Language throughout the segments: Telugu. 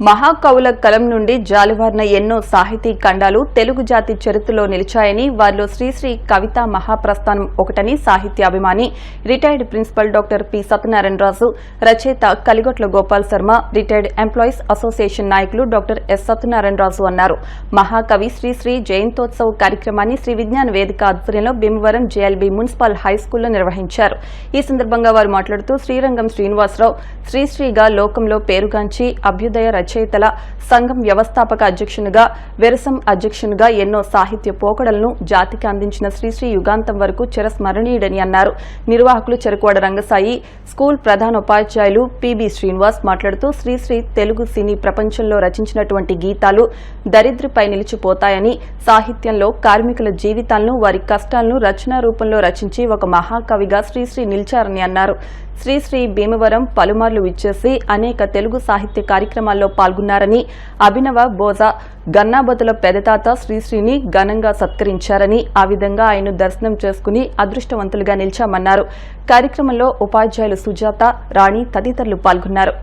మహాకవుల కలం నుండి జాలువారిన ఎన్నో సాహితీ ఖండాలు తెలుగు జాతి చరిత్రలో నిలిచాయని వారిలో శ్రీశ్రీ కవితా మహాప్రస్థానం ఒకటని సాహిత్యాభిమాని retired principal doctor P. Satyanarayanaraju రచయిత Kaligotla Gopal Sharma retired employees association నాయకులు డాక్టర్ ఎస్. సత్యనారాయణరాజు అన్నారు. మహాకవి శ్రీశ్రీ జయంతోత్సవ కార్యక్రమాన్ని శ్రీ విజ్ఞాన వేదిక ఆధ్వర్యంలో భీమవరం జేఎల్బీ మున్సిపల్ హై స్కూల్లో నిర్వహించారు. ఈ సందర్భంగా వారు మాట్లాడుతూ శ్రీరంగం శ్రీనివాసరావు శ్రీశ్రీగా లోకంలో పేరుగాంచి అభ్యుదయ రచయితల సంఘం వ్యవస్థాపక అధ్యక్షునిగా వెరసం అధ్యక్షునిగా ఎన్నో సాహిత్య పోకడలను జాతికి అందించిన శ్రీశ్రీ యుగాంతం వరకు చిరస్మరణీయుడని అన్నారు. నిర్వాహకులు చెరుకువాడ రంగసాయి స్కూల్ ప్రధాన ఉపాధ్యాయులు పిబి శ్రీనివాస్ మాట్లాడుతూ శ్రీశ్రీ తెలుగు సినీ ప్రపంచంలో రచించినటువంటి గీతాలు దరిద్రపై నిలిచిపోతాయని సాహిత్యంలో కార్మికుల జీవితాలను వారి కష్టాలను రచనా రూపంలో రచించి ఒక మహాకవిగా శ్రీశ్రీ నిలిచారని అన్నారు. శ్రీశ్రీ భీమవరం పలుమార్లు విచ్చేసి అనేక తెలుగు సాహిత్య కార్యక్రమాల్లో పాల్గొన్నారని అభినవ బోజా గన్నాబతుల పెదతాత శ్రీశ్రీని ఘనంగా సత్కరించారని ఆ విధంగా ఆయన దర్శనం చేసుకుని అదృష్టవంతులుగా నిలిచామన్నారు. కార్యక్రమంలో ఉపాధ్యాయులు సుజాత రాణి తదితరులు పాల్గొన్నారు.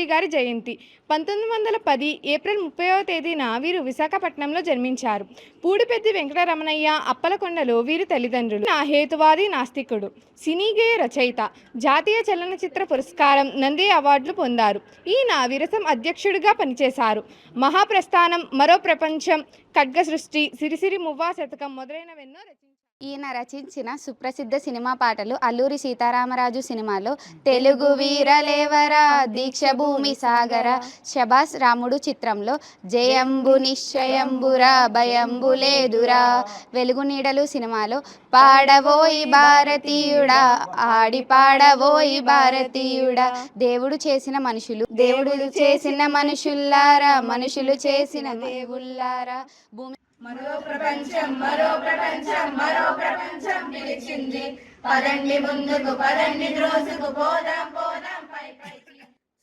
గారి జయంతి. పంతొమ్మిది వందల పది ఏప్రిల్ ముప్పైవ తేదీన వీరు విశాఖపట్నంలో జన్మించారు. పూడిపెద్ది వెంకటరమణయ్య అప్పలకొండలో వీరి తల్లిదండ్రులు. నా హేతువాది నాస్తికుడు. సినీగేయ రచయిత. జాతీయ చలనచిత్ర పురస్కారం నంది అవార్డులు పొందారు. ఈయన విరసం అధ్యక్షుడిగా పనిచేశారు. మహాప్రస్థానం మరో ప్రపంచం ఖడ్గ సృష్టి సిరిసిరి మువ్వా శతకం మొదలైనవెన్నో రచించారు. ఈయన రచించిన సుప్రసిద్ధ సినిమా పాటలు అల్లూరి సీతారామరాజు సినిమాలో తెలుగు వీరలేవరా దీక్ష భూమి సాగర? శబాస్ రాముడు చిత్రంలో జయంబు నిశ్చయంబురా భయంబు లేదురా. వెలుగు నీడలు సినిమాలో పాడవోయి భారతీయుడా ఆడి పాడవోయి భారతీయుడా. దేవుడు చేసిన మనుషులు దేవుడు చేసిన మనుషుల్లారా మనుషులు చేసిన దేవుళ్ళారా. భూమి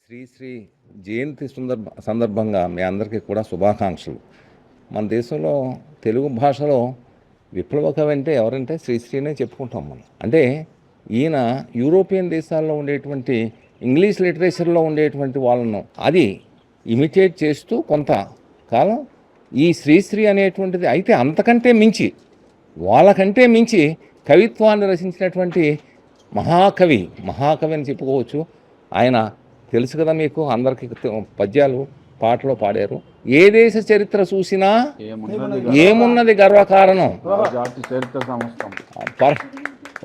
శ్రీశ్రీ జయంతి సందర్భ సందర్భంగా మీ అందరికీ కూడా శుభాకాంక్షలు. మన దేశంలో తెలుగు భాషలో విప్లవకవి అంటే ఎవరంటే శ్రీశ్రీనే చెప్పుకుంటాం మనం. అంటే ఈయన యూరోపియన్ దేశాల్లో ఉండేటువంటి ఇంగ్లీష్ లిటరేచర్లో ఉండేటువంటి వాళ్ళను అది ఇమిటేట్ చేస్తూ కొంత కాలం ఈ శ్రీశ్రీ అనేటువంటిది అయితే అంతకంటే మించి వాళ్ళకంటే మించి కవిత్వాన్ని రచించినటువంటి మహాకవి మహాకవి అని చెప్పుకోవచ్చు. ఆయన తెలుసు కదా మీకు అందరికి పద్యాలు పాటలు పాడారు. ఏ దేశ చరిత్ర చూసినా ఏమున్నది గర్వకారణం?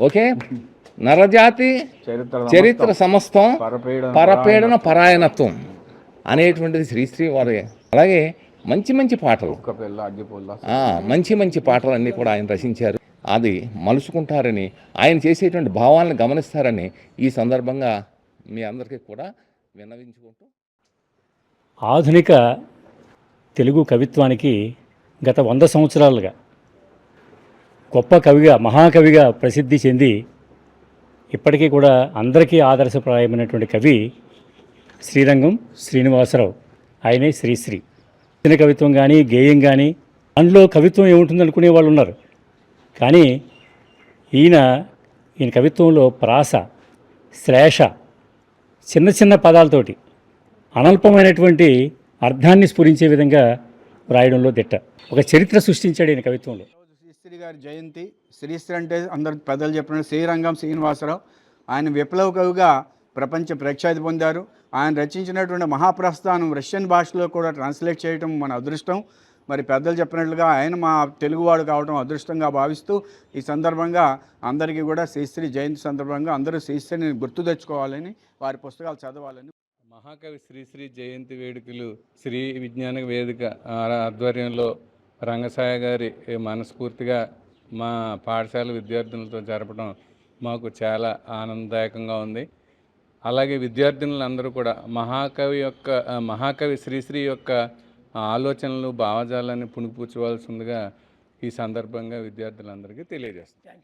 ఓకే? నరజాతి చరిత్ర సమస్తం. పరపీడన పరపీడన పరాయణత్వం అనేటువంటిది శ్రీశ్రీ వారి. అలాగే మంచి మంచి పాటలు. మంచి మంచి పాటలు అన్నీ కూడా ఆయన రచించారు. అది మలుచుకుంటారని ఆయన చేసేటువంటి భావాలను గమనిస్తారని ఈ సందర్భంగా మీ అందరికీ కూడా విన్నవించుకుంటూ. ఆధునిక తెలుగు కవిత్వానికి గత వంద సంవత్సరాలుగా గొప్ప కవిగా మహాకవిగా ప్రసిద్ధి చెంది ఇప్పటికీ కూడా అందరికీ ఆదర్శప్రాయమైనటువంటి కవి శ్రీరంగం శ్రీనివాసరావు. ఆయనే శ్రీశ్రీ. చిన్న కవిత్వం కానీ గేయం కానీ అందులో కవిత్వం ఏముంటుంది అనుకునే వాళ్ళు ఉన్నారు. కానీ ఈయన ఈయన కవిత్వంలో ప్రాస శ్లేష చిన్న చిన్న పదాలతోటి అనల్పమైనటువంటి అర్థాన్ని స్ఫురించే విధంగా రాయడంలో దిట్ట. ఒక చరిత్ర సృష్టించాడు ఈయన కవిత్వంలో. శ్రీశ్రీ గారి జయంతి. శ్రీశ్రీ అంటే అందరు పెద్దలు చెప్పిన శ్రీరంగం శ్రీనివాసరావు. ఆయన విప్లవ కవిగా ప్రపంచ ప్రఖ్యాతి పొందారు. ఆయన రచించినటువంటి మహాప్రస్థానం రష్యన్ భాషలో కూడా ట్రాన్స్లేట్ చేయడం మన అదృష్టం. మరి పెద్దలు చెప్పినట్లుగా ఆయన మా తెలుగువాడు కావడం అదృష్టంగా భావిస్తూ ఈ సందర్భంగా అందరికీ కూడా శ్రీశ్రీ జయంతి సందర్భంగా అందరూ శ్రీశ్రీని గుర్తు తెచ్చుకోవాలని వారి పుస్తకాలు చదవాలని. మహాకవి శ్రీశ్రీ జయంతి వేడుకలు శ్రీ విజ్ఞాన వేదిక ఆధ్వర్యంలో రంగసాయ గారి మనస్ఫూర్తిగా మా పాఠశాల విద్యార్థులతో జరపడం మాకు చాలా ఆనందదాయకంగా ఉంది. అలాగే విద్యార్థినులందరూ కూడా మహాకవి యొక్క మహాకవి శ్రీశ్రీ యొక్క ఆలోచనలు భావజాలాన్ని పుణిపుచ్చుకోవాల్సిందిగా ఈ సందర్భంగా విద్యార్థులందరికీ తెలియజేస్తాను